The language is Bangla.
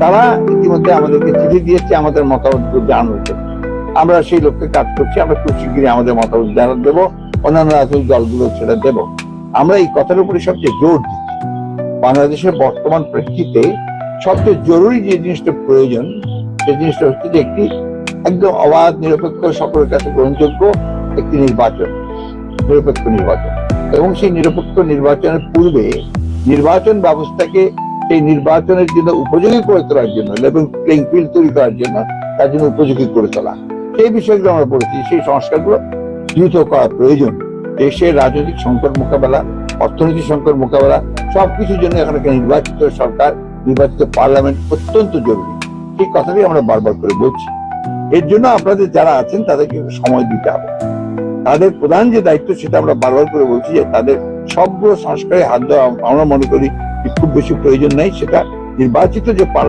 তারা ইতিমধ্যে আমাদেরকে চিঠি দিয়েছে, আমাদের মতামত জানানোর জন্য। আমরা সেই লক্ষ্যে কাজ করছি, আমরা খুব শীঘ্রই আমাদের মতামত জানান দেবো, অন্যান্য রাজনৈতিক দলগুলো সেটা দেবো। আমরা এই কথার উপরে সবচেয়ে জোর দিচ্ছি। বাংলাদেশের বর্তমান প্রেক্ষিতে সবচেয়ে জরুরি যে জিনিসটা প্রয়োজন সে জিনিসটা হচ্ছে যে একটি একদম অবাধ, নিরপেক্ষ, সকলের কাছে গ্রহণযোগ্য একটি নির্বাচন, নিরপেক্ষ নির্বাচন। এবং সেই নিরপেক্ষ নির্বাচনের পূর্বে নির্বাচন ব্যবস্থাকে সেই নির্বাচনের জন্য উপযোগী করে তোলার জন্য এবং প্লেইং ফিল্ড তৈরি করার জন্য, তার জন্য উপযোগী করে তোলা। সেই বিষয়গুলো আমরা বলেছি সেই সংস্কারগুলো দ্রুত করা প্রয়োজন। দেশের রাজনৈতিক সংকট মোকাবেলা, অর্থনৈতিক সংকট মোকাবেলা, সবকিছুর জন্য এখানে একটা নির্বাচিত সরকার, নির্বাচিত পার্লামেন্ট অত্যন্ত জরুরি। সেই কথাটাই আমরা বারবার করে বলছি। এর জন্য আপনাদের যারা আছেন, তাদেরকে সময় দিতে হবে। তাদের প্রধান যে দায়িত্ব, সেটা আমরা বারবার করে বলছি যে তাদের সবগুলো সংস্কারে হাত দেওয়া আমরা মনে করি খুব বেশি প্রয়োজন নেই সেটা নির্বাচিত যে